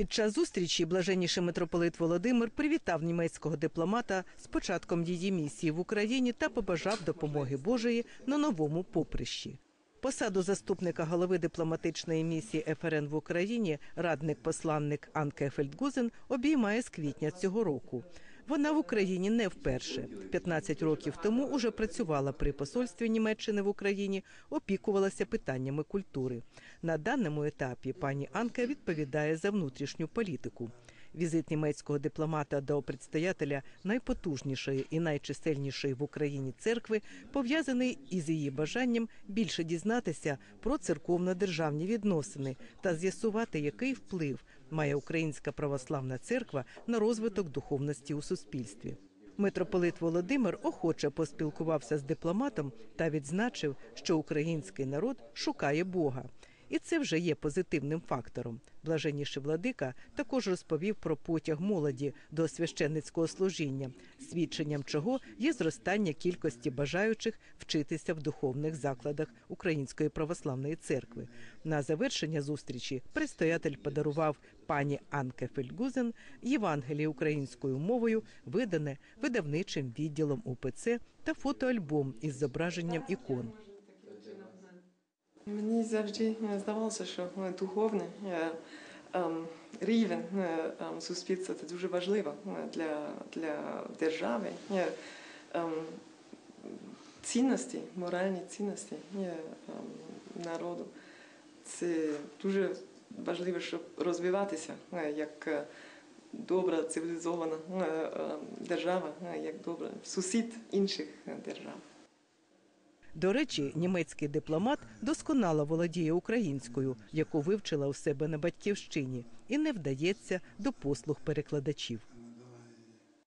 Під час зустрічі блаженніший митрополит Володимир привітав німецького дипломата з початком її місії в Україні та побажав допомоги Божої на новому поприщі. Посаду заступника голови дипломатичної місії ФРН в Україні радник-посланник Анке Фельдгузен обіймає з квітня цього року. Вона в Україні не вперше. 15 років тому уже працювала при посольстві Німеччини в Україні, опікувалася питаннями культури. На даному етапі пані Анка відповідає за внутрішню політику. Візит німецького дипломата до предстоятеля найпотужнішої і найчисельнішої в Україні церкви пов'язаний із її бажанням більше дізнатися про церковно-державні відносини та з'ясувати, який вплив має Українська православна церква на розвиток духовності у суспільстві. Митрополит Володимир охоче поспілкувався з дипломатом та відзначив, що український народ шукає Бога. І це вже є позитивним фактором. Блаженніший владика також розповів про потяг молоді до священницького служіння, свідченням чого є зростання кількості бажаючих вчитися в духовних закладах Української православної церкви. На завершення зустрічі предстоятель подарував пані Анке Фельдгузен Євангеліє українською мовою, видане видавничим відділом УПЦ та фотоальбом із зображенням ікон. Мені завжди е, здавалося, що е, духовний е, ем, рівень ем, суспільства це дуже важливо для, для держави. Ем, Цінності, моральні цінності народу. Це дуже важливо, щоб розвиватися як добра цивілізована держава, як добра сусід інших держав. До речі, німецький дипломат досконало володіє українською, яку вивчила у себе на батьківщині, і не вдається до послуг перекладачів.